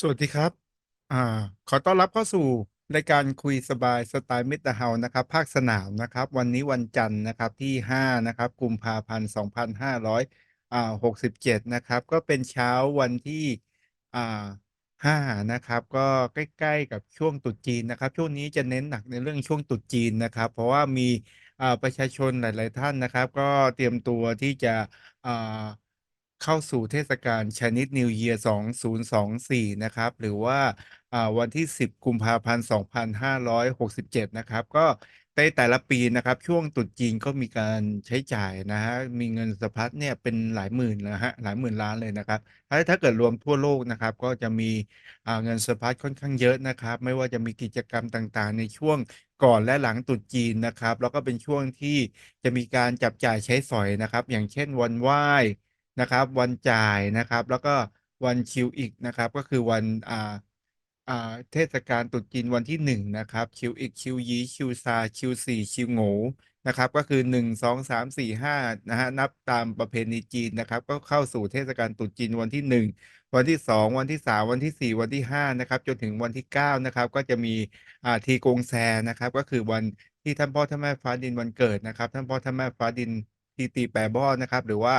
สวัสดีครับ อ่า ขอต้อนรับเข้าสู่รายการคุยสบายสไตล์มิตรเฮาส์นะครับ ภาคสนามนะครับ วันนี้วันจันทร์นะครับที่ 5 นะครับกุมภาพันธ์2500อ่า67 นะครับ ก็เป็นเช้าวันที่ อ่า 5 นะครับ ก็ใกล้ๆกับช่วงตรุษจีนนะครับ ช่วงนี้จะเน้นหนักในเรื่องช่วงตรุษจีนนะครับ เพราะว่ามีอ่าประชาชนหลาย ๆ ท่านนะครับ ก็เตรียมตัวที่จะ อ่า เข้าสู่เทศกาล Chinese New Year 2024 นะครับ หรือว่าวันที่ 10 กุมภาพันธ์ 2567 นะครับ ก็ในแต่ละปีนะครับ ช่วงตรุษจีนก็มีการใช้จ่ายนะครับมีเงินสะพัดเนี่ยเป็นหลายหมื่นนะครับหลายหมื่นล้านเลยนะครับ ถ้าถ้าเกิดรวมทั่วโลกนะครับ ก็จะมีเงินสะพัดค่อนข้างเยอะนะครับ ไม่ว่าจะมีกิจกรรมต่างๆ ในช่วงก่อนและหลังตรุษจีนนะครับ แล้วก็เป็นช่วงที่จะมีการจับจ่ายใช้สอยนะครับ อย่างเช่นวันไหว้ นะครับ วันจ่ายนะครับ แล้วก็วันชิลอีกนะครับ ก็คือวันอ่าอ่าเทศกาลตรุษจีนวันที่1นะครับชิลอีกชิลยี้ชิลซาชิลสี่ชิลโง่นะครับ ก็คือ1 2 3 4 5นะฮะนับตามประเพณีจีนนะครับ ก็เข้าสู่เทศกาลตรุษจีนวันที่1วันที่2วันที่3วันที่4วันที่5นะครับจนถึงวันที่9นะครับ ก็จะมีอ่าทีกงแซนะครับ ก็คือวันที่ท่านพ่อท่านแม่ฟ้าดินวันเกิดนะครับ ท่านพ่อท่านแม่ฟ้าดินทีตีแปรบ้อนะครับ หรือว่า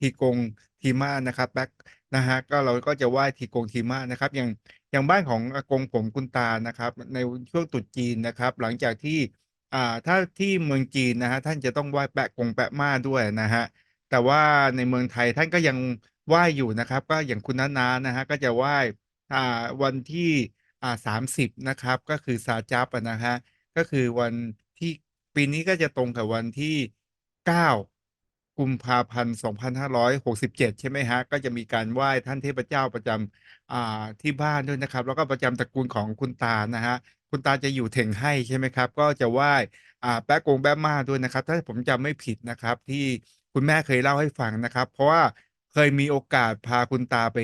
ทีกงทีมานะครับแบ็คนะฮะก็เราก็จะไหว้ทีกงทีมานะครับ อย่างอย่างบ้านของอากงผมคุณตานะครับ ในช่วงตรุษจีนนะครับ หลังจากที่อ่าถ้าที่เมืองจีนนะฮะท่านจะต้องไหว้แปะกงแปะมาด้วยนะฮะแต่ว่าในเมืองไทยท่านก็ยังไหว้อยู่นะครับ ก็อย่างคุณน้าๆนะฮะก็จะไหว้อ่าวันที่อ่าสามสิบนะครับ ก็คือซาจับนะฮะก็คือวันที่ปีนี้ก็จะตรงกับวันที่เก้า กุมภาพันธ์2567 ใช่ไหมครับก็จะมีการไหว้ท่านเทพเจ้าประจำอ่าที่บ้านด้วยนะครับ แล้วก็ประจำตระกูลของคุณตานะครับคุณตาจะอยู่เถ่งให้ใช่ไหมครับ ก็จะไหว้อ่าแป๊ะกงแป๊ะมาด้วยนะครับ ถ้าผมจำไม่ผิดนะครับ ที่คุณแม่เคยเล่าให้ฟังนะครับ เพราะว่าเคยมีโอกาสพาคุณตาไป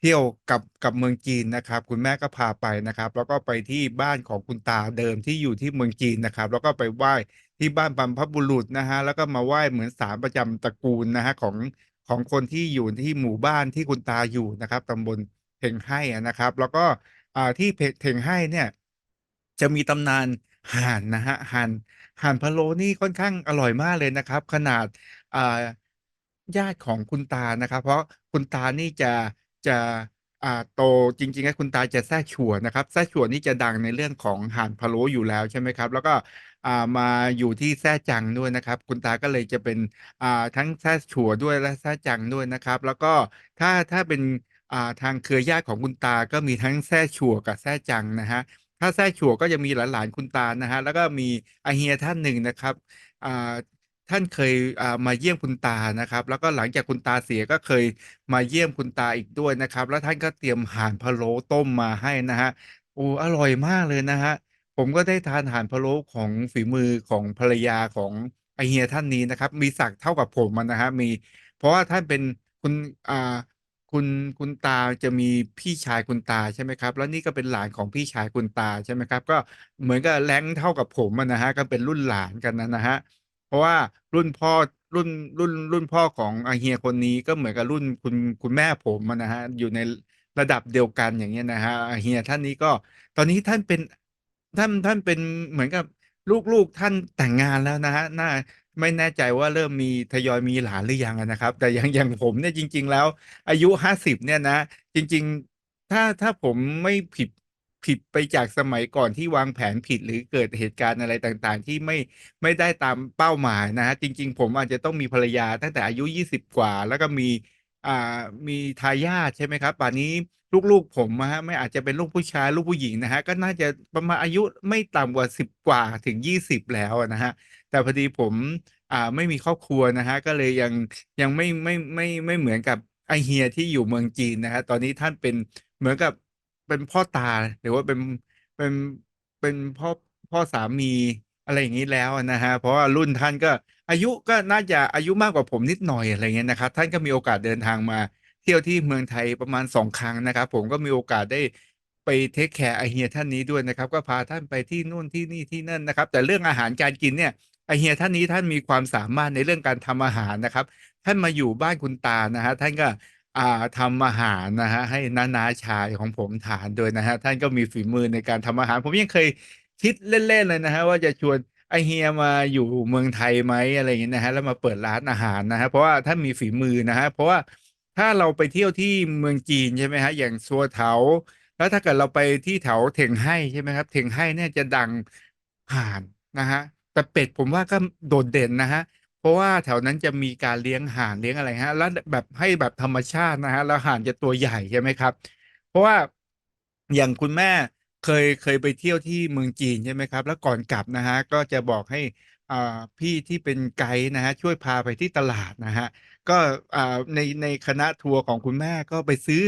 เที่ยวกับกับเมืองจีนนะครับ คุณแม่ก็พาไปนะครับ แล้วก็ไปที่บ้านของคุณตาเดิมที่อยู่ที่เมืองจีนนะครับ แล้วก็ไปไหว้ ที่บ้านบรรพบุรุษนะฮะแล้วก็มาไหว้เหมือนศาลประจำตระกูลนะฮะของของคนที่อยู่ที่หมู่บ้านที่คุณตาอยู่นะครับตำบลเพ็งให้อะนะครับ แล้วก็อ่าที่เพเพ็งให้เนี่ย จะมีตำนานห่านนะฮะห่านห่านพะโล้นี่ค่อนข้างอร่อยมากเลยนะครับ ขนาดอ่าญาติของคุณตานะครับ เพราะคุณตานี่จะจะอ่าโตจริงๆแล้วคุณตาจะแซ่ฉ่วนะครับแซ่ฉ่วนี่จะดังในเรื่องของห่านพะโล้อยู่แล้วใช่ไหมครับ แล้วก็ อ่ามาอยู่ที่แซ่จังด้วยนะครับ คุณตาก็เลยจะเป็นอ่าทั้งแซ่ฉ่วด้วยและแซ่จังด้วยนะครับ แล้วก็ถ้าถ้าเป็นอ่าทางเครือญาติของคุณตาก็มีทั้งแซ่ฉ่วกับแซ่จังนะฮะถ้าแซ่ฉ่วก็จะมีหลานๆคุณตานะฮะแล้วก็มีอาเฮียท่านหนึ่งนะครับอ่าท่านเคยามาเยี่ยมคุณตานะครับ แล้วก็หลังจากคุณตาเสียก็เคยมาเยี่ยมคุณตาอีกด้วยนะครับ แล้วท่านก็เตรียมห่านพะโล้ต้มมาให้นะฮะโอ้อร่อยมากเลยนะฮะ ผมก็ได้ทานอาหารพะโล้ของฝีมือของภรรยาของไอเฮียท่านนี้นะครับ มีศักดิ์เท่ากับผมอะนะครับมี เพราะว่าท่านเป็นคุณอ่าคุณคุณตาจะมีพี่ชายคุณตาใช่ไหมครับ แล้วนี่ก็เป็นหลานของพี่ชายคุณตาใช่ไหมครับ ก็เหมือนกับ rank เท่ากับผมอะนะฮะก็เป็นรุ่นหลานกันนะนะฮะเพราะว่ารุ่นพ่อรุ่นรุ่นรุ่นพ่อของอาเฮียคนนี้ก็เหมือนกับรุ่นคุณคุณแม่ผมอะนะฮะอยู่ในระดับเดียวกันอย่างเงี้ยนะฮะอาเฮียท่านนี้ก็ตอนนี้ท่านเป็น ท่านท่านเป็นเหมือนกับลูกๆท่านแต่งงานแล้วนะฮะน่าไม่แน่ใจว่าเริ่มมีทยอยมีหลานหรือยังนะครับ แต่อย่างอย่างผมเนี่ยจริง ๆ แล้ว อายุห้าสิบเนี่ยนะ จริง ๆ ถ้าถ้าผมไม่ผิดผิดไปจากสมัยก่อนที่วางแผนผิดหรือเกิดเหตุการณ์อะไรต่างๆ ที่ไม่ไม่ได้ตามเป้าหมายนะฮะจริง ๆ ผมอาจจะต้องมีภรรยาตั้งแต่อายุยี่สิบกว่า แล้วก็มีอ่ามีทายาทใช่ไหมครับ ป่านนี้ ลูกๆผมอะฮะไม่อาจจะเป็นลูกผู้ชายลูกผู้หญิงนะฮะก็น่าจะประมาณอายุไม่ต่ำกว่าสิบกว่าถึงยี่สิบแล้วนะฮะแต่พอดีผมอ่าไม่มีครอบครัวนะฮะก็เลยยังยังไม่ไม่ไม่ไม่เหมือนกับไอเฮียที่อยู่เมืองจีนนะฮะตอนนี้ท่านเป็นเหมือนกับเป็นพ่อตาหรือว่าเป็นเป็นเป็นพ่อพ่อสามีอะไรอย่างนี้แล้วนะฮะเพราะว่ารุ่นท่านก็อายุก็น่าจะอายุมากกว่าผมนิดหน่อยอะไรเงี้ยนะครับท่านก็มีโอกาสเดินทางมา เที่ยวที่เมืองไทยประมาณสองครั้งนะครับ ผมก็มีโอกาสได้ไปเทคแคร์ไอเฮียท่านนี้ด้วยนะครับ ก็พาท่านไปที่นู่นที่นี่ที่นั่นนะครับ แต่เรื่องอาหารการกินเนี่ยไอเฮียท่านนี้ท่านมีความสามารถในเรื่องการทำอาหารนะครับ ท่านมาอยู่บ้านคุณตานะฮะท่านก็อ่าทำอาหารนะฮะให้น้านาชายของผมทานด้วยนะฮะท่านก็มีฝีมือในการทำอาหาร ผมยังเคยคิดเล่นๆเลยนะฮะว่าจะชวนไอเฮียมาอยู่เมืองไทยไหมอะไรอย่างเงี้ยนะฮะแล้วมาเปิดร้านอาหารนะฮะเพราะว่าท่านมีฝีมือนะฮะเพราะว่า ถ้าเราไปเที่ยวที่เมืองจีนใช่ไหมฮะ อย่างซัวเถา แล้วถ้าเกิดเราไปที่แถวเถงไห่ใช่ไหมครับ เถงไห่เนี่ยจะดังห่านนะฮะ แต่เป็ดผมว่าก็โดดเด่นนะฮะ เพราะว่าแถวนั้นจะมีการเลี้ยงห่านเลี้ยงอะไรฮะ แล้วแบบให้แบบธรรมชาตินะฮะ แล้วห่านจะตัวใหญ่ใช่ไหมครับ เพราะว่าอย่างคุณแม่เคยเคยไปเที่ยวที่เมืองจีนใช่ไหมครับ แล้วก่อนกลับนะฮะก็จะบอกให้อ่าพี่ที่เป็นไกด์นะฮะช่วยพาไปที่ตลาดนะฮะ ก็อ่าในในคณะทัวร์ของคุณแม่ก็ไปซื้อ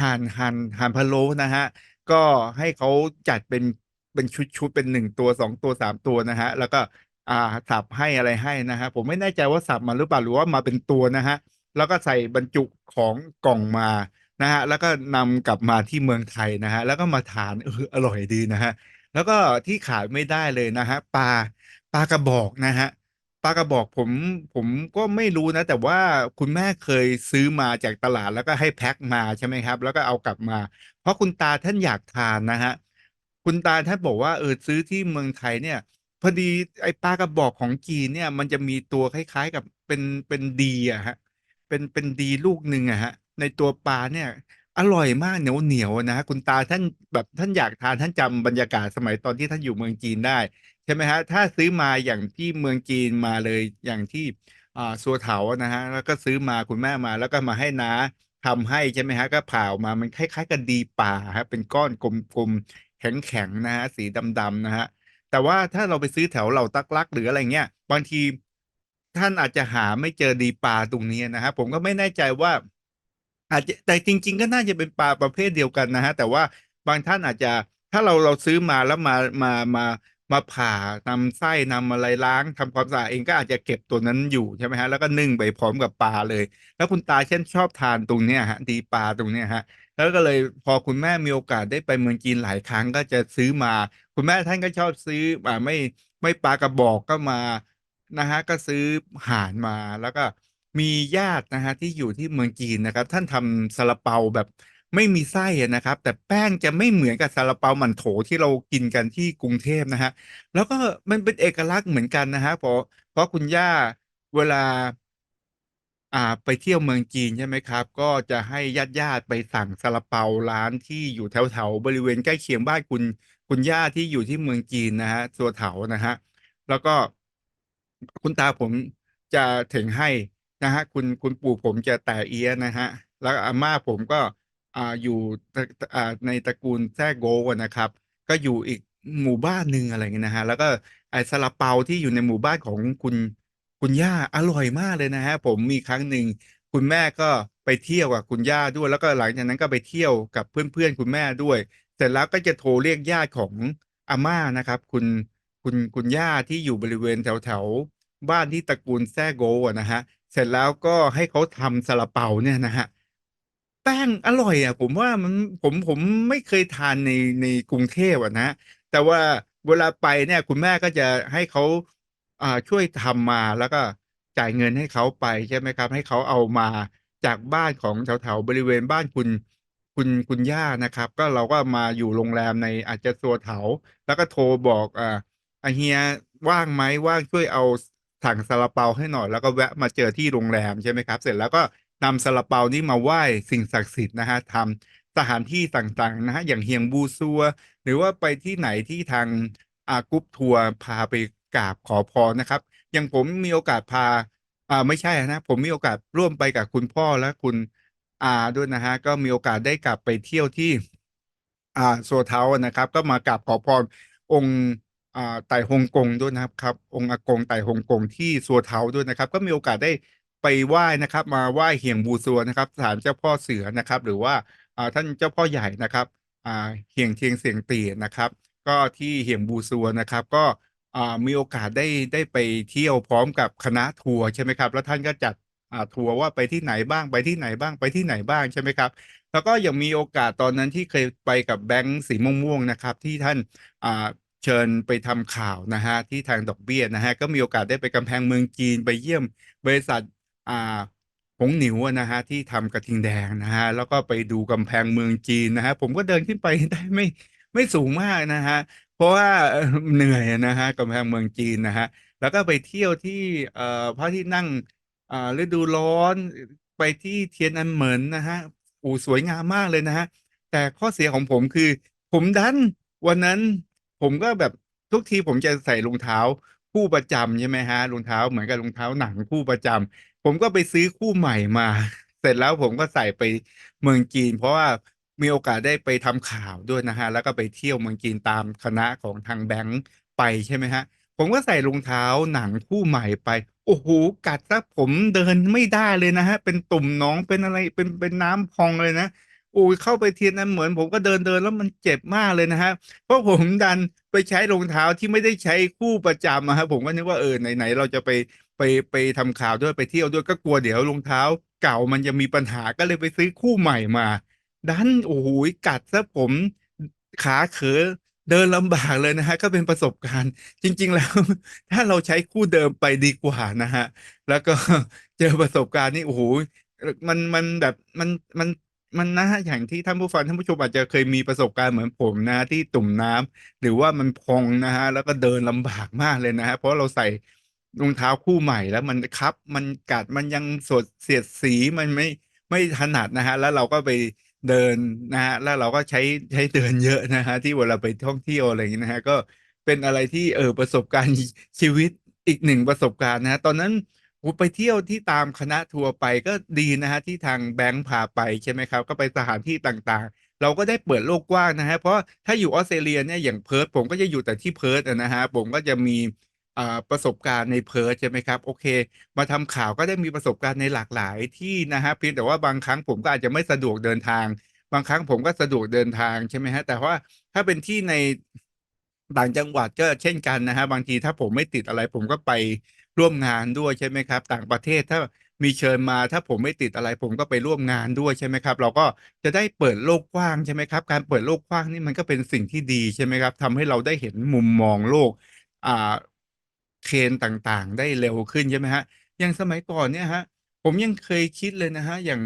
ห่านห่านห่านพะโล้นะฮะ ก็ให้เขาจัดเป็นเป็นชุดชุดเป็นหนึ่งตัวสองตัวสามตัวนะฮะ แล้วก็อ่าสับให้อะไรให้นะฮะ ผมไม่แน่ใจว่าสับมาหรือเปล่าหรือว่ามาเป็นตัวนะฮะ แล้วก็ใส่บรรจุของกล่องมานะฮะ แล้วก็นำกลับมาที่เมืองไทยนะฮะ แล้วก็มาทานเอออร่อยดีนะฮะ แล้วก็ที่ขาดไม่ได้เลยนะฮะปลาปลากระบอกนะฮะ ปลากระบอกผมผมก็ไม่รู้นะ แต่ว่าคุณแม่เคยซื้อมาจากตลาดแล้วก็ให้แพ็คมาใช่ไหมครับ แล้วก็เอากลับมา เพราะคุณตาท่านอยากทานนะฮะคุณตาท่านบอกว่าเออซื้อที่เมืองไทยเนี่ย พอดีไอ้ปลากระบอกของจีนเนี่ย มันจะมีตัวคล้ายๆกับเป็นเป็นดีอะฮะเป็นเป็นดีลูกหนึ่งอะฮะในตัวปลาเนี่ย อร่อยมากเหนียวเหนียวนะฮะคุณตาท่านแบบท่านอยากทานท่านจำบรรยากาศสมัยตอนที่ท่านอยู่เมืองจีนได้ ใช่ไหมฮะถ้าซื้อมาอย่างที่เมืองจีนมาเลยอย่างที่อ่าซัวเถานะฮะแล้วก็ซื้อมาคุณแม่มา แล้วก็มาให้น้าทำให้ใช่ไหมฮะก็ผ่าออกมามันคล้ายๆกับดีป่าฮะเป็นก้อนกลมๆแข็งๆนะฮะสีดำๆนะฮะแต่ว่าถ้าเราไปซื้อแถวเหล่าตักลักหรืออะไรเงี้ยบางทีท่านอาจจะหาไม่เจอดีปลาตรงนี้นะฮะผมก็ไม่แน่ใจว่า อาจจะแต่จริง ๆ ก็น่าจะเป็นปลาประเภทเดียวกันนะฮะ แต่ว่าบางท่านอาจจะถ้าเราเราซื้อมาแล้วมามามามาผ่านำไส้นำอะไรล้างทำความสะอาดเองก็อาจจะเก็บตัวนั้นอยู่ใช่ไหมฮะแล้วก็นึ่งไปพร้อมกับปลาเลย แล้วคุณตาเช่นชอบทานตรงเนี้ยฮะดีปลาตรงเนี้ยฮะแล้วก็เลยพอคุณแม่มีโอกาสได้ไปเมืองจีนหลายครั้งก็จะซื้อมา คุณแม่ท่านก็ชอบซื้ออ่าไม่ไม่ปลากระบอกก็มานะฮะก็ซื้อห่านมาแล้วก็ มีญาตินะฮะที่อยู่ที่เมืองจีนนะครับ ท่านทำซาลาเปาแบบไม่มีไส้อะนะครับ แต่แป้งจะไม่เหมือนกับซาลาเปาหมั่นโถที่เรากินกันที่กรุงเทพนะฮะแล้วก็มันเป็นเอกลักษณ์เหมือนกันนะฮะเพราะเพราะคุณย่าเวลา อ่าไปเที่ยวเมืองจีนใช่ไหมครับ ก็จะให้ญาติญาติไปสั่งซาลาเปาร้านที่อยู่แถวแถวบริเวณใกล้เคียงบ้านคุณคุณย่าที่อยู่ที่เมืองจีนนะฮะสัวเถานะฮะแล้วก็คุณตาผมจะถึงให้ นะฮะคุณคุณปู่ผมจะแต่เอียนะฮะแล้วอาม่าผมก็อ่าอยู่อ่าในตระกูลแซ่โกวนะครับ ก็อยู่อีกหมู่บ้านหนึ่งอะไรเงี้ยนะฮะแล้วก็ไอ้ซาลาเปาที่อยู่ในหมู่บ้านของคุณคุณย่าอร่อยมากเลยนะฮะผมมีครั้งหนึ่งคุณแม่ก็ไปเที่ยวกับคุณย่าด้วย แล้วก็หลังจากนั้นก็ไปเที่ยวกับเพื่อนๆคุณแม่ด้วย เสร็จแล้วก็จะโทรเรียกญาติของอาม่านะครับ คุณคุณคุณย่าที่อยู่บริเวณแถวแถวบ้านที่ตระกูลแซ่โกะนะฮะ เสร็จแล้วก็ให้เขาทำซาลาเปาเนี่ยนะฮะ แป้งอร่อยอะ ผมว่ามันผมผมไม่เคยทานในในกรุงเทพอะนะ แต่ว่าเวลาไปเนี่ยคุณแม่ก็จะให้เขาอ่าช่วยทำมาแล้วก็จ่ายเงินให้เขาไปใช่ไหมครับ ให้เขาเอามาจากบ้านของแถวๆบริเวณบ้านคุณคุณคุณย่านะครับ ก็เราก็มาอยู่โรงแรมในอาจจะสัวเถาแล้วก็โทรบอกอ่าอ่าเฮียว่างไหมว่างช่วยเอา สั่งซาลาเปาให้หน่อยแล้วก็แวะมาเจอที่โรงแรมใช่ไหมครับ เสร็จแล้วก็นำซาลาเปานี้มาไหว้สิ่งศักดิ์สิทธิ์นะฮะทำสถานที่ต่างๆนะฮะอย่างเฮียงบูซัว หรือว่าไปที่ไหนที่ทางอากุ๊ปทัวร์พาไปกราบขอพรนะครับ อย่างผมมีโอกาสพาอ่าไม่ใช่นะผมมีโอกาสร่วมไปกับคุณพ่อและคุณอาด้วยนะฮะก็มีโอกาสได้กลับไปเที่ยวที่อ่าโซเทานะครับ ก็มากราบขอพรองค์ ไต่ฮงกงด้วยนะครับครับ องค์อากงไต่ฮงกงที่ซัวเทาด้วยนะครับ ก็มีโอกาสได้ไปไหว้นะครับ มาไหว้เฮียงบูซัวนะครับศาลเจ้าพ่อเสือนะครับ หรือว่าท่านเจ้าพ่อใหญ่นะครับเฮียงเทียงเสียงเตี่ยนะครับ ก็ที่เฮียงบูซัวนะครับ ก็มีโอกาสได้ได้ไปเที่ยวพร้อมกับคณะทัวร์ใช่ไหมครับ แล้วท่านก็จัดทัวร์ว่าไปที่ไหนบ้างไปที่ไหนบ้างไปที่ไหนบ้างใช่ไหมครับแล้วก็ยังมีโอกาสตอนนั้นที่เคยไปกับแบงค์สีม่วงๆนะครับ ที่ท่านอ่า เชิญไปทำข่าวนะฮะที่ทางดอกเบี้ยนะฮะก็มีโอกาสได้ไปกำแพงเมืองจีนไปเยี่ยมบริษัทอ่าหงหนิวอะนะที่ทำกระทิงแดงนะครับแล้วก็ไปดูกำแพงเมืองจีนนะครับผมก็เดินขึ้นไปได้ไม่ไม่สูงมากนะครับเพราะว่าเหนื่อยอะนะกำแพงเมืองจีนนะครับแล้วก็ไปเที่ยวที่เอ่อพระที่นั่งอ่าฤดูร้อนไปที่ Tiananmen นะครับโอ้สวยงามมากเลยนะครับแต่ข้อเสียของผมคือ ผมดันวันนั้น ผมก็แบบทุกทีผมจะใส่รองเท้าคู่ประจำใช่ไหมครับรองเท้าเหมือนกับรองเท้าหนังคู่ประจำผมก็ไปซื้อคู่ใหม่มา เสร็จแล้วผมก็ใส่ไปเมืองจีน เพราะว่ามีโอกาสได้ไปทำข่าวด้วยนะครับแล้วก็ไปเที่ยวเมืองจีนตามคณะของทางแบงก์ไปใช่ไหมครับผมก็ใส่รองเท้าหนังคู่ใหม่ไป โอ้โฮกัดเสียผมเดินไม่ได้เลยนะครับเป็นตุ่มหนองเป็นอะไรเป็นเป็นน้ำพองเลยนะ อ้โฮเข้าไป Tiananmen ผมก็เดินๆแล้วมันเจ็บมากเลยนะครับเพราะผมดันไปใช้รองเท้าที่ไม่ได้ใช้คู่ประจำอะครับผมก็นึกว่าเออไหนๆเราจะไปไปไปทำข่าวด้วยไปเที่ยวด้วยก็กลัวเดี๋ยวรองเท้า เก่ามันจะมีปัญหาก็เลยไปซื้อคู่ใหม่มา ดันโอ้โฮกัดเสียผมขาเขอเดินลำบากเลยนะครับก็เป็นประสบการณ์ จริง ๆ แล้ว ถ้าเราใช้คู่เดิมไปดีกว่านะครับแล้วก็เจอประสบการณ์นี่โอ้โฮเอ่อมันมันแบบมันมัน มันนะอย่างที่ท่านผู้ฟังท่านผู้ชมอาจจะเคยมีประสบการณ์เหมือนผมนะ ที่ตุ่มน้ำหรือว่ามันพองนะครับแล้วก็เดินลำบากมากเลยนะครับเพราะเราใส่รองเท้าคู่ใหม่แล้วมันคับ มันกัดมันยังสดเสียดสีมันไม่ไม่ถนัดนะครับแล้วเราก็ไปเดินนะครับแล้วเราก็ใช้ใช้เดินเยอะนะครับที่เวลาไปท่องเที่ยวอะไรอย่างงี้นะครับก็เป็นอะไรที่เออประสบการณ์ชีวิตอีกหนึ่งประสบการณ์นะครับตอนนั้น ไปเที่ยวที่ตามคณะทัวร์ไปก็ดีนะครับที่ทางแบงก์พาไปใช่ไหมครับ ก็ไปสถานที่ต่างๆ เราก็ได้เปิดโลกกว้างนะครับเพราะถ้าอยู่ออสเตรเลียเนี่ยอย่าง Perth ผมก็จะอยู่แต่ที่ Perth อะนะครับผมก็จะมีประสบการณ์ใน Perth ใช่ไหมครับโอเค มาทำข่าวก็ได้มีประสบการณ์ในหลากหลายที่นะครับเพียงแต่ว่าบางครั้งผมก็อาจจะไม่สะดวกเดินทาง บางครั้งผมก็สะดวกเดินทางใช่ไหมครับแต่ว่าถ้าเป็นที่ในต่างจังหวัดก็เช่นกันนะครับบางทีถ้าผมไม่ติดอะไรผมก็ไป ร่วมงานด้วยใช่ไหมครับ ต่างประเทศถ้ามีเชิญมาถ้าผมไม่ติดอะไร ผมก็ไปร่วมงานด้วยใช่ไหมครับ เราก็จะได้เปิดโลกกว้างใช่ไหมครับ การเปิดโลกกว้างนี่มันก็เป็นสิ่งที่ดีใช่ไหมครับทำให้เราได้เห็นมุมมองโลกอ่า trend ต่างๆ ได้เร็วขึ้นใช่ไหมครับอย่างสมัยก่อนเนี่ยครับผมยังเคยคิดเลยนะครับอย่าง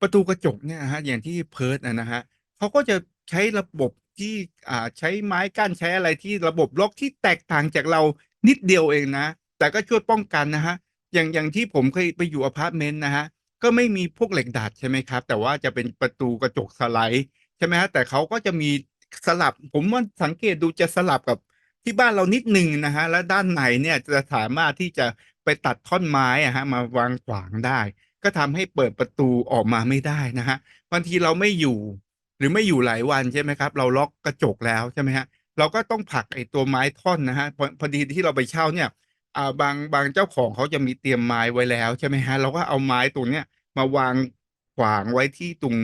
ประตูกระจกเนี่ยนะอย่างที่ Perth อะนะครับเขาก็จะใช้ระบบที่อ่าใช้ไม้กั้นใช้อะไรที่ระบบล็อกที่แตกต่างจากเรานิดเดียวเองนะ แต่ก็ช่วยป้องกันนะครับอย่างอย่างที่ผมเคยไปอยู่อพาร์ตเมนต์นะครับก็ไม่มีพวกเหล็กดัดใช่ไหมครับ แต่ว่าจะเป็นประตูกระจกสไลด์ใช่ไหมครับแต่เขาก็จะมีสลับ ผมว่าสังเกตดูจะสลับกับที่บ้านเรานิดหนึ่งนะครับแล้วด้านในเนี่ยจะสามารถที่จะไปตัดท่อนไม้อะครับมาวางขวางได้ ก็ทำให้เปิดประตูออกมาไม่ได้นะครับางทีเราไม่อยู่ หรือไม่อยู่หลายวันใช่ไหมครับ เราล็อกกระจกแล้วใช่ไหมครับเราก็ต้องผลักไอ้ตัวไม้ท่อนนะครับพอพอดีที่เราไปเช่าเนี่ย อ่าบางบางเจ้าของเขาจะมีเตรียมไม้ไว้แล้วใช่ไหมครับเราก็เอาไม้ตรงเนี้ยมาวางขวางไว้ที่ตรง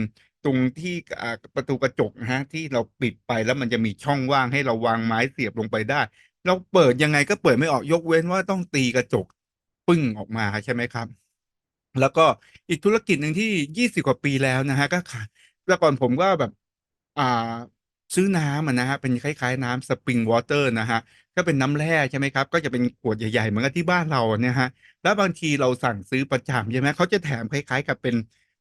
ตรงที่อ่าประตูกระจกนะครับที่เราปิดไปแล้วมันจะมีช่องว่างให้เราวางไม้เสียบลงไปได้ เราเปิดยังไงก็เปิดไม่ออกยกเว้นว่าต้องตีกระจกปึ้ง!ออกมาใช่ไหมครับ แล้วก็อีกธุรกิจหนึ่งที่20กว่าปีแล้วนะครับก็ขายแต่ก่อนผมก็แบบ อ่าซื้อน้ำอะนะเป็นคล้ายๆน้ำ Spring Water นะครับ ก็เป็นน้ำแร่ใช่ไหมครับ ก็จะเป็นขวดใหญ่ๆเหมือนกับที่บ้านเราเนี่ยครับแล้วบางทีเราสั่งซื้อประจำใช่ไหมเขาจะแถมคล้ายๆ กับเป็น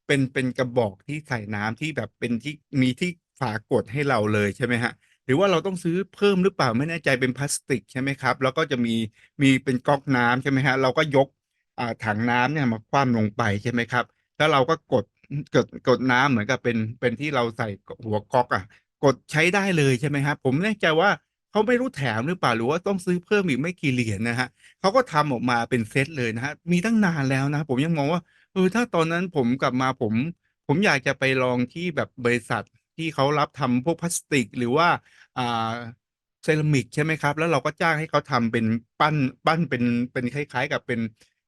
เป็นเป็นกระบอกที่ใส่น้ำที่แบบเป็นที่มีที่ฝากดให้เราเลยใช่ไหมครับหรือว่าเราต้องซื้อเพิ่มหรือเปล่าไม่แน่ใจเป็นพลาสติกใช่ไหมครับ แล้วก็จะมีมีเป็นก๊อกน้ำใช่ไหมครับเราก็ยกอ่าถังน้ำเนี่ยมาคว่ำลงไปใช่ไหมครับ แล้วเราก็กดกดกดน้ำเหมือนกับเป็นเป็นที่เราใส่หัวก๊อกอะ กดใช้ได้เลยใช่ไหมครับผมแน่ใจว่า เขาไม่รู้แถมหรือเปล่าหรือว่าต้องซื้อเพิ่มอีกไม่กี่เหรียญนะครับเขาก็ทำออกมาเป็นเซตเลยนะครับมีตั้งนานแล้วนะผมยังมองว่าเออถ้าตอนนั้นผมกลับมาผม ผมอยากจะไปลองที่แบบบริษัทที่เขารับทำพวกพลาสติก หรือว่าอ่าเซรามิกใช่ไหมครับ แล้วเราก็จ้างให้เขาทำเป็นปั้นปั้นเป็นเป็นคล้าย ๆ กับเป็น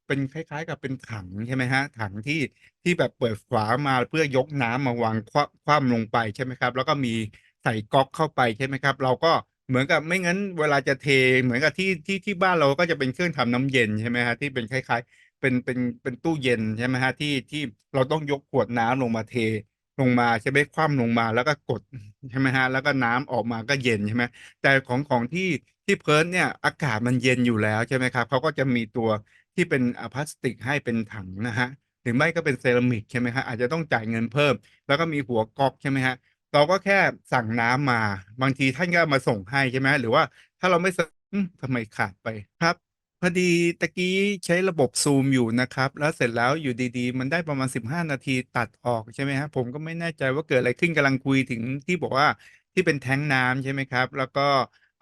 เป็นคล้าย ๆ กับเป็นถังใช่ไหมครับถังที่ที่แบบเปิดฝามาเพื่อยกน้ำมาวางคว่ำลงไปใช่ไหมครับ แล้วก็มีใส่ก๊อกเข้าไปใช่ไหมครับ เราก็ เหมือนกับไม่งั้นเวลาจะเทเหมือนกับที่ที่ที่บ้านเราก็จะเป็นเครื่องทำน้ำเย็นใช่ไหมครับที่เป็นคล้ายๆ เป็นเป็นเป็นตู้เย็นใช่ไหมครับที่ที่เราต้องยกขวดน้ำลงมาเทลงมาใช่ไหมคว่ำลงมาแล้วก็กดใช่ไหมครับแล้วก็น้ำออกมาก็เย็นใช่ไหมแต่ของของที่ที่ Perth เนี่ยอากาศมันเย็นอยู่แล้วใช่ไหมครับเขาก็จะมีตัวที่เป็นอ่าพลาสติกให้เป็นถังนะครับหรือไม่ก็เป็นเซรามิกใช่ไหมครับอาจจะต้องจ่ายเงินเพิ่ม แล้วก็มีหัวก๊อกใช่ไหมครับ เราก็แค่สั่งน้ำมา บางทีท่านก็มาส่งให้ใช่ไหมหรือว่าถ้าเราไม่สอืมทำไมขาดไปครับพอดีตะกี้ใช้ระบบซูมอยู่นะครับ แล้วเสร็จแล้วอยู่ดีๆ มันได้ประมาณ 15 นาทีตัดออกใช่ไหมครับผมก็ไม่แน่ใจว่าเกิดอะไรขึ้นกำลังคุยถึงที่บอกว่าที่เป็นแท้งน้ำใช่ไหมครับ แล้วก็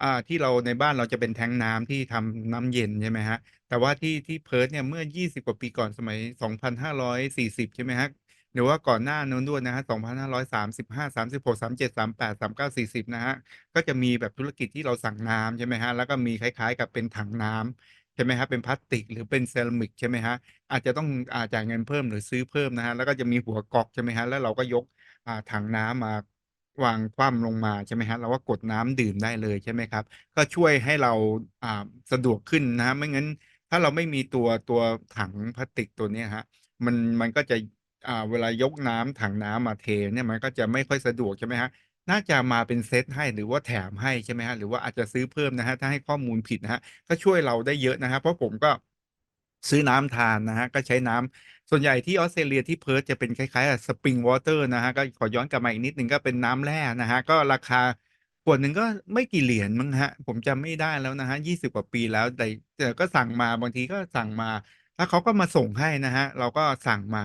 อ่าที่เราในบ้านเราจะเป็นแท้งน้ำที่ทำน้ำเย็นใช่ไหมฮะแต่ว่าที่ที่เพิร์ทเนี่ยเมื่อ 20 กว่าปีก่อนสมัย 2,540 ใช่ไหมฮะ หรือว่าก่อนหน้านู้นด้วยนะฮะ2,535 36 37 38 39 40นะฮะ ก็จะมีแบบธุรกิจที่เราสั่งน้ำใช่ไหมฮะ แล้วก็มีคล้ายๆ กับเป็นถังน้ำใช่ไหมครับเป็นพลาสติกหรือเป็นเซรามิกใช่ไหมฮะ อาจจะต้องอ่าจ่ายเงินเพิ่มหรือซื้อเพิ่มนะฮะ แล้วก็จะมีหัวกอกใช่ไหมฮะ แล้วเราก็ยกอ่าถังน้ำมาวางคว่ำลงมาใช่ไหมฮะเราก็กดน้ำดื่มได้เลยใช่ไหมครับ ก็ช่วยให้เราอ่าสะดวกขึ้นนะฮะไม่งั้น ถ้าเราไม่มีตัวตัวถังพลาสติกตัวนี้ฮะมันมันก็จะ อ่าเวลายกน้ำถังน้ำมาเทเนี่ยมันก็จะไม่ค่อยสะดวกใช่ไหมฮะ น่าจะมาเป็นเซตให้หรือว่าแถมให้ใช่ไหมฮะ หรือว่าอาจจะซื้อเพิ่มนะฮะ ถ้าให้ข้อมูลผิดนะฮะ ก็ช่วยเราได้เยอะนะครับเพราะผมก็ซื้อน้ำทานนะฮะ ก็ใช้น้ำส่วนใหญ่ที่ออสเตรเลียที่เพิร์ธจะเป็นคล้ายๆสปริงวอเตอร์นะฮะ ก็ขอย้อนกลับมาอีกนิดหนึ่งก็เป็นน้ำแร่นะฮะ ก็ราคาขวดหนึ่งก็ไม่กี่เหรียญมั้งฮะ ผมจำไม่ได้แล้วนะฮะยี่สิบกว่าปีแล้วแต่แต่ก็สั่งมาบางทีก็สั่งมา แล้วเขาก็มาส่งให้นะฮะ เราก็สั่งมา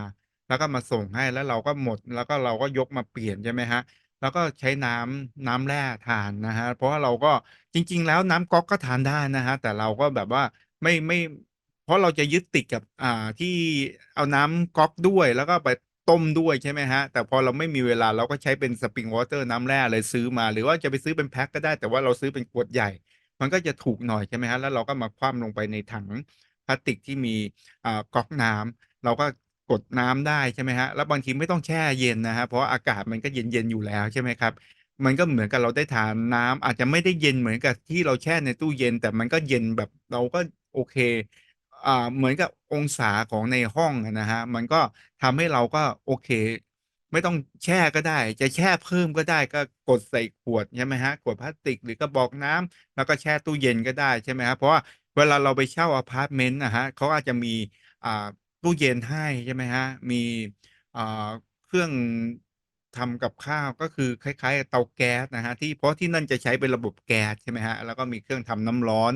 แล้วก็มาส่งให้แล้วเราก็หมด แล้วก็เราก็ยกมาเปลี่ยนใช่ไหมฮะ แล้วก็ใช้น้ำน้ำแร่ทานนะฮะ เพราะว่าเราก็จริง ๆ แล้วน้ำก๊อกก็ทานได้นะฮะ แต่เราก็แบบว่าไม่ไม่เพราะเราจะยึดติดกับอ่าที่เอาน้ำก๊อกด้วยแล้วก็ไปต้มด้วยใช่ไหมฮะ แต่พอเราไม่มีเวลาเราก็ใช้เป็นสปริงวอเตอร์น้ำแร่เลยซื้อมา หรือว่าจะไปซื้อเป็นแพ็คก็ได้ แต่ว่าเราซื้อเป็นขวดใหญ่ มันก็จะถูกหน่อยใช่ไหมฮะ แล้วเราก็มาคว่ำลงไปในถังพลาสติกที่มีอ่าก๊อกน้ำเราก็ กดน้ำได้ใช่ไหมฮะแล้วบางทีไม่ต้องแช่เย็นนะครับเพราะอากาศมันก็เย็นๆอยู่แล้วใช่ไหมครับ มันก็เหมือนกับเราได้ทานน้ำอาจจะไม่ได้เย็นเหมือนกับที่เราแช่ในตู้เย็น แต่มันก็เย็นแบบเราก็โอเคอ่าเหมือนกับองศาของในห้องนะฮะมันก็ทำให้เราก็โอเค ไม่ต้องแช่ก็ได้ จะแช่เพิ่มก็ได้ก็กดใส่ขวดใช่ไหมฮะขวดพลาสติกหรือกระบอกน้ำแล้วก็แช่ตู้เย็นก็ได้ใช่ไหมครับเพราะว่าเวลาเราไปเช่าอพาร์ตเมนต์นะฮะเขาอาจจะมีอ่า ตู้เย็นให้ใช่ไหมฮะมี อ่า เครื่องทำกับข้าว ก็คือคล้าย ๆ เตาแก๊สนะฮะที่ เพราะที่นั่นจะใช้เป็นระบบแก๊สใช่ไหมฮะแล้วก็มีเครื่องทำน้ำร้อน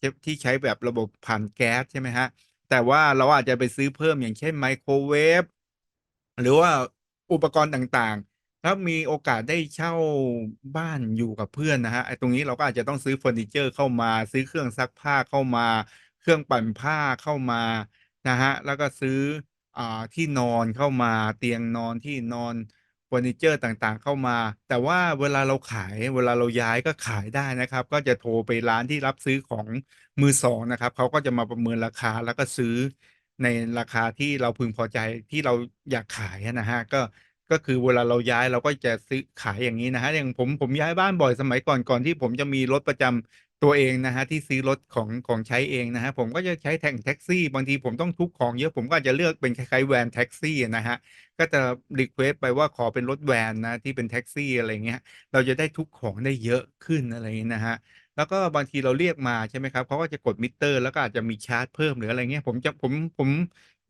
ที่ที่ใช้แบบระบบผ่านแก๊สใช่ไหมฮะแต่ว่าเราอาจจะไปซื้อเพิ่ม อย่างเช่น ไมโครเวฟ หรือว่าอุปกรณ์ต่าง ๆ ถ้ามีโอกาสได้เช่าบ้านอยู่กับเพื่อนนะฮะไอ้ตรงนี้เราก็อาจจะต้องซื้อเฟอร์นิเจอร์เข้ามา ซื้อเครื่องซักผ้าเข้ามา เครื่องปั่นผ้าเข้ามา นะฮะแล้วก็ซื้ออที่นอนเข้ามาเตียงนอนที่นอนเฟอร์นิเจอร์ต่างๆเข้ามา แต่ว่าเวลาเราขายเวลาเราย้ายก็ขายได้นะครับ ก็จะโทรไปร้านที่รับซื้อของมือสองนะครับเขาก็จะมาประเมินราคาแล้วก็ซื้อในราคาที่เราพึงพอใจที่เราอยากขายนะฮะก็ก็คือเวลาเราย้ายเราก็จะซื้อขายอย่างนี้นะฮะอย่างผมผมย้ายบ้านบ่อยสมัยก่อนก่อนที่ผมจะมีรถประจำ ตัวเองนะฮะที่ซื้อรถของของใช้เองนะฮะผมก็จะใช้แท็งแท็กซี่ บางทีผมต้องทุกของเยอะผมก็อาจจะเลือกเป็นคล้ายๆแวนแท็กซี่นะฮะก็จะรีเควสไปว่าขอเป็นรถแวนนะที่เป็นแท็กซี่อะไรเงี้ยเราจะได้ทุกของได้เยอะขึ้นอะไรอย่างนี้นะฮะแล้วก็บางทีเราเรียกมาใช่ไหมครับเขาก็จะกดมิเตอร์ แล้วก็อาจจะมีชาร์จเพิ่มหรืออะไรเงี้ยผมจะผมผม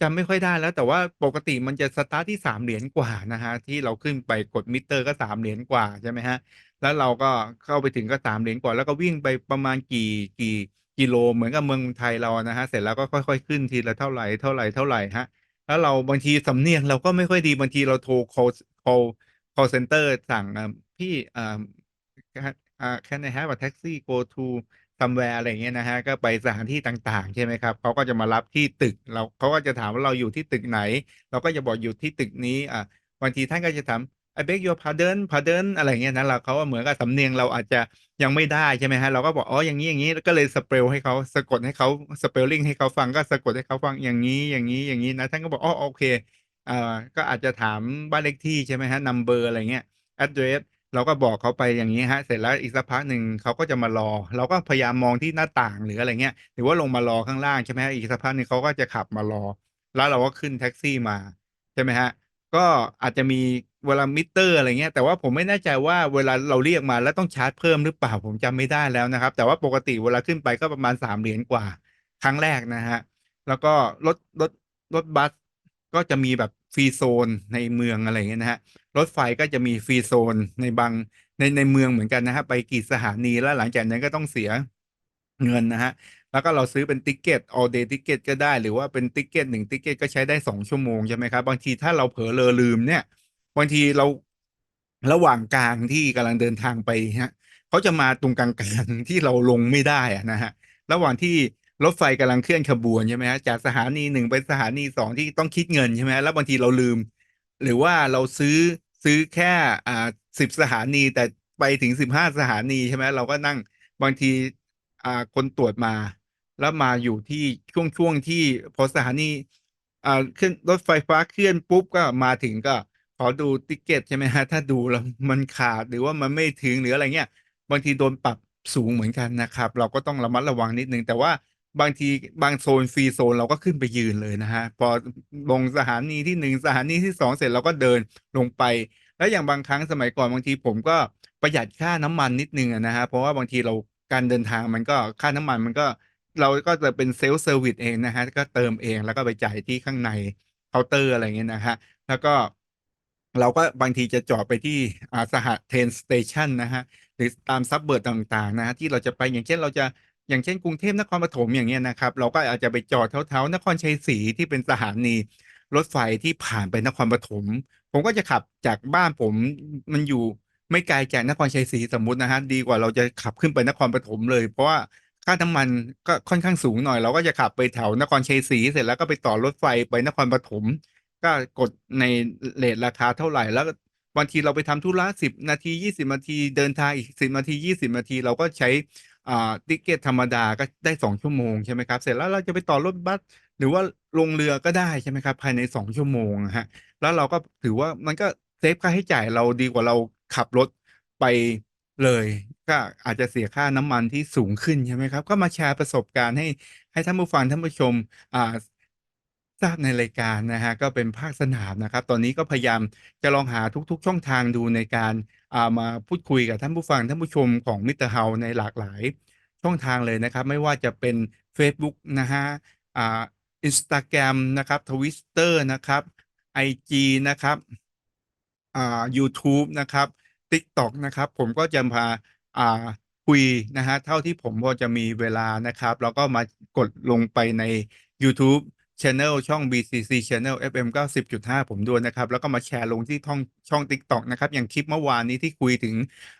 จำไม่ค่อยได้แล้ว แต่ว่าปกติมันจะสตาร์ทที่สามเหรียญกว่านะฮะ ที่เราขึ้นไปกดมิเตอร์ก็สามเหรียญกว่าใช่ไหมฮะ แล้วเราก็เข้าไปถึงก็สามเหรียญกว่า แล้วก็วิ่งไปประมาณกี่กี่กิโลเหมือนกับเมืองไทยเรานะฮะ เสร็จแล้วก็ค่อยๆขึ้นทีละเท่าไหร่เท่าไหร่เท่าไหร่ฮะ แล้วเราบางทีสำเนียงเราก็ไม่ค่อยดีบางทีเราโทร call call call center สั่งพี่อ่าอ่า can I have a taxi go to somewhere อะไรเงี้ยนะฮะก็ไปสถานที่ต่าง ๆ ใช่ไหมครับเขาก็จะมารับที่ตึกเราเขาก็จะถามว่าเราอยู่ที่ตึกไหน เราก็จะบอกอยู่ที่ตึกนี้อ่าบางทีท่านก็จะถาม I beg your pardon pardon อะไรเงี้ยนะเราเขาเหมือนกับสำเนียงเราอาจจะยังไม่ได้ใช่ไหมฮะเราก็บอกอ๋ออย่างนี้อย่างนี้แล้วก็เลยสเปลให้เขาสะกดให้เขาสเปลลิ่งให้เขาฟังก็สะกดให้เขาฟังอย่างนี้อย่างนี้อย่างนี้นะท่านก็บอกอ๋อโอเคอ่าก็อาจจะถามบ้านเลขที่ใช่ไหมฮะ number อะไรเงี้ย address เราก็บอกเขาไปอย่างนี้ฮะ เสร็จแล้วอีกสักพักหนึ่งเขาก็จะมารอ เราก็พยายามมองที่หน้าต่างหรืออะไรเงี้ย หรือว่าลงมารอข้างล่างใช่ไหมฮะอีกสักพักหนึ่งเขาก็จะขับมารอ แล้วเราก็ขึ้นแท็กซี่มาใช่ไหมฮะ ก็อาจจะมีเวลามิเตอร์อะไรเงี้ย แต่ว่าผมไม่แน่ใจว่าเวลาเราเรียกมาแล้วต้องชาร์จเพิ่มหรือเปล่าผมจำไม่ได้แล้วนะครับ แต่ว่าปกติเวลาขึ้นไปก็ประมาณสามเหรียญกว่า ครั้งแรกนะฮะ แล้วก็รถรถรถบัส ก็จะมีแบบฟรีโซนในเมืองอะไรเงี้ยนะฮะรถไฟก็จะมีฟรีโซนในบางในในเมืองเหมือนกันนะฮะไปกี่สถานีแล้วหลังจากนั้นก็ต้องเสียเงินนะฮะแล้วก็เราซื้อเป็นติ๊กเก็ต all day ติ๊กเก็ตก็ได้ หรือว่าเป็นติ๊กเก็ตหนึ่งติ๊กเก็ตก็ใช้ได้สองชั่วโมงใช่ไหมครับ บางทีถ้าเราเผลอเลอลืมเนี่ย บางทีเราระหว่างกลางที่กำลังเดินทางไปฮะเขาจะมาตรงกลางๆที่เราลงไม่ได้อะนะฮะระหว่างที่ รถไฟกำลังเคลื่อนขบวนใช่ไหมฮะจากสถานีหนึ่งไปสถานีสองที่ต้องคิดเงินใช่ไหมแล้วบางทีเราลืม หรือว่าเราซื้อซื้อแค่อ่าสิบสถานีแต่ไปถึงสิบห้าสถานีใช่ไหมเราก็นั่งบางทีอ่าคนตรวจมา แล้วมาอยู่ที่ช่วงช่วงที่พอสถานีอ่าขึ้นรถไฟฟ้าเคลื่อนปุ๊บก็มาถึงก็ขอดูติ๊กเก็ตใช่ไหมฮะถ้าดูแล้วมันขาดหรือว่ามันไม่ถึงหรืออะไรเงี้ยบางทีโดนปรับสูงเหมือนกันนะครับ เราก็ต้องระมัดระวังนิดนึงแต่ว่า บางทีบางโซนฟรีโซนเราก็ขึ้นไปยืนเลยนะฮะ พอลงสถานีที่หนึ่งสถานีที่สองเสร็จเราก็เดินลงไป แล้วอย่างบางครั้งสมัยก่อนบางทีผมก็ประหยัดค่าน้ำมันนิดนึงนะฮะเพราะว่าบางทีเราการเดินทางมันก็ค่าน้ำมันมันก็เราก็จะเป็นเซลฟ์เซอร์วิสเองนะฮะก็เติมเองแล้วก็ไปจ่ายที่ข้างในเคาน์เตอร์อะไรเงี้ยนะฮะแล้วก็เราก็บางทีจะจอดไปที่อ่าสหเทนสเตชันนะฮะหรือตามซับเบิร์ดต่างๆนะฮะที่เราจะไปอย่างเช่นเราจะ อย่างเช่นกรุงเทพนครปฐมอย่างเงี้ยนะครับ เราก็อาจจะไปจอดแถวๆนครชัยศรีที่เป็นสถานีรถไฟที่ผ่านไปนครปฐมผมก็จะขับจากบ้านผมมันอยู่ไม่ไกลจากนครชัยศรีสมมตินะฮะดีกว่าเราจะขับขึ้นไปนครปฐมเลย เพราะว่าค่าน้ำมันก็ค่อนข้างสูงหน่อยเราก็จะขับไปแถวนครชัยศรีเสร็จแล้วก็ไปต่อรถไฟไปนครปฐมก็กดในเรทราคาเท่าไหร่แล้วบางทีเราไปทำธุระสิบนาทียี่สิบนาทีเดินทางอีกสิบนาทียี่สิบนาที เราก็ใช้ อ่าติเกตธรรมดาก็ได้สองชั่วโมงใช่ไหมครับเสร็จแล้วเราจะไปต่อรถบัสหรือว่าลงเรือก็ได้ใช่ไหมครับ ภายในสองชั่วโมงฮะแล้วเราก็ถือว่ามันก็เซฟค่าใช้จ่ายเราดีกว่าเราขับรถไปเลย ก็อาจจะเสียค่าน้ำมันที่สูงขึ้นใช่ไหมครับ ก็มาแชร์ประสบการณ์ให้ให้ท่านผู้ฟังท่านผู้ชมอ่า ทราบในรายการนะฮะ ก็เป็นภาคสนามนะครับ ตอนนี้ก็พยายามจะลองหาทุกๆ ช่องทางดูในการอ่ามาพูดคุยกับท่านผู้ฟังท่านผู้ชมของมิสเตอร์เฮาในหลากหลายช่องทางเลยนะครับ ไม่ว่าจะเป็น Facebook นะฮะอ่า Instagram นะครับ Twitter นะครับ IG นะครับอ่า YouTube นะครับ TikTok นะครับ ผมก็จะพาอ่าคุยนะฮะเท่าที่ผมพอจะมีเวลานะครับ แล้วก็มากดลงไปใน YouTube Channel ช่อง BCC Channel FM 90.5 ผมด้วยนะครับ แล้วก็มาแชร์ลงที่ท่องช่อง TikTok นะครับ อย่างคลิปเมื่อวานนี้ที่คุยถึง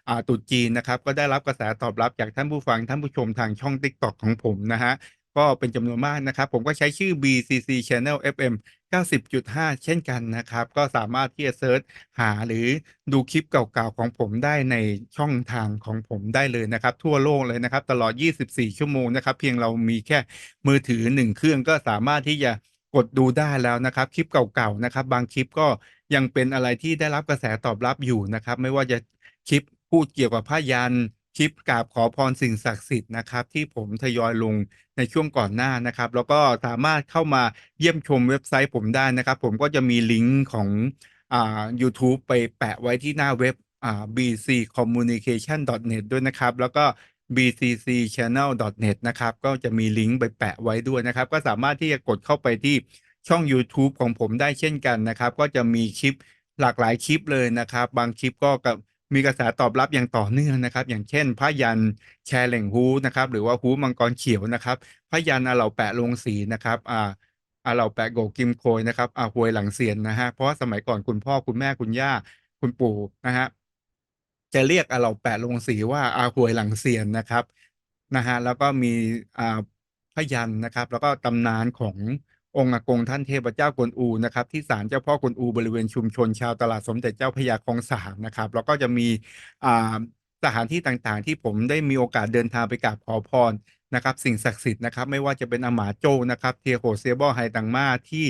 อ่าตรุษจีนนะครับ ก็ได้รับกระแสตอบรับจากท่านผู้ฟังท่านผู้ชมทางช่อง TikTok ของผมนะฮะ ก็เป็นจำนวนมากนะครับ ผมก็ใช้ชื่อ BCC Channel FM 90.5 เช่นกันนะครับ ก็สามารถที่จะเซิร์ชหาหรือดูคลิปเก่าๆของผมได้ในช่องทางของผมได้เลยนะครับ ทั่วโลกเลยนะครับ ตลอด 24 ชั่วโมงนะครับ เพียงเรามีแค่มือถือ 1 เครื่องก็สามารถที่จะกดดูได้แล้วนะครับ คลิปเก่าๆนะครับ บางคลิปก็ยังเป็นอะไรที่ได้รับกระแสตอบรับอยู่นะครับ ไม่ว่าจะคลิปพูดเกี่ยวกับผ้ายัน คลิปกราบขอพรสิ่งศักดิ์สิทธิ์นะครับ ที่ผมทยอยลงในช่วงก่อนหน้านะครับ แล้วก็สามารถเข้ามาเยี่ยมชมเว็บไซต์ผมได้นะครับ ผมก็จะมีลิงก์ของอ่า YouTube ไปแปะไว้ที่หน้าเว็บอ่า bccommunication.net ด้วยนะครับ แล้วก็ bccchannel.net นะครับ ก็จะมีลิงก์ไปแปะไว้ด้วยนะครับ ก็สามารถที่จะกดเข้าไปที่ช่อง YouTube ของผมได้เช่นกันนะครับ ก็จะมีคลิปหลากหลายคลิปเลยนะครับ บางคลิปก็กับ มีกระแสตอบรับอย่างต่อเนื่องนะครับ อย่างเช่นผ้ายันแชร์เหล่งฮูนะครับ หรือว่าฮูมังกรเขียวนะครับผ้ายันอาเหล่าแปะลงสีนะครับอ่าอาเหล่าแปะโกกิมโคยนะครับอาหวยหลังเซียนนะฮะเพราะสมัยก่อนคุณพ่อคุณแม่คุณย่าคุณปู่นะฮะจะเรียกอาเหล่าแปะลงสีว่าอาหวยหลังเซียนนะครับนะฮะแล้วก็มีอ่าพยันนะครับ แล้วก็ตำนานของ องค์อากงท่านเทพเจ้ากวนอูนะครับที่ศาลเจ้าพ่อกวนอูบริเวณชุมชนชาวตลาดสมเด็จเจ้าพยาคลองสามนะครับแล้วก็จะมีสถานที่ต่างๆ ที่ผมได้มีโอกาสเดินทางไปกราบขอพรนะครับ สิ่งศักดิ์สิทธิ์นะครับ ไม่ว่าจะเป็นอมาโจนะครับเทียโหเซียบอไฮตังมาที่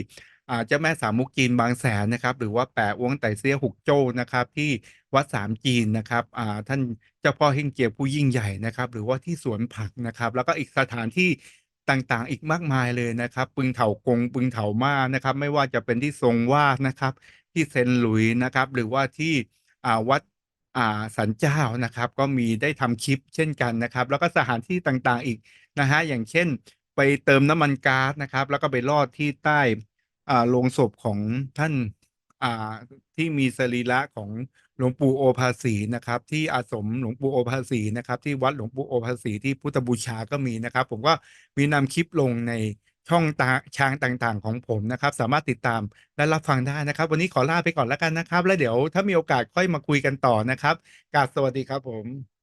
เจ้าแม่สามมุกจีนบางแสนนะครับ หรือว่าแปะอ้วงไต่เซียหุกโจ้นะครับ ที่วัดสามจีนนะครับท่านเจ้าพ่อเฮงเจียผู้ยิ่งใหญ่นะครับ หรือว่าที่สวนผักนะครับ แล้วก็อีกสถานที่ ต่างๆ อีกมากมายเลยนะครับ ปึงเถากงปึงเถามานะครับ ไม่ว่าจะเป็นที่ทรงวาดนะครับ ที่เซนหลุยนะครับ หรือว่าที่วัดสันเจ้านะครับ ก็มีได้ทำคลิปเช่นกันนะครับ แล้วก็สถานที่ต่างๆอีกนะฮะอย่างเช่น ไปเติมน้ำมันก๊าซนะครับ แล้วก็ไปลอดที่ใต้โลงศพของท่าน อ่าที่มีสรีระของหลวงปู่โอภาสีนะครับ ที่อาสมหลวงปู่โอภาสีนะครับ ที่วัดหลวงปู่โอภาสีที่พุทธบูชาก็มีนะครับ ผมก็มีนำคลิปลงในช่องตาชางต่างๆ ของผมนะครับ สามารถติดตามและรับฟังได้นะครับ วันนี้ขอลาไปก่อนแล้วกันนะครับ แล้วเดี๋ยวถ้ามีโอกาสค่อยมาคุยกันต่อนะครับกราบสวัสดีครับผม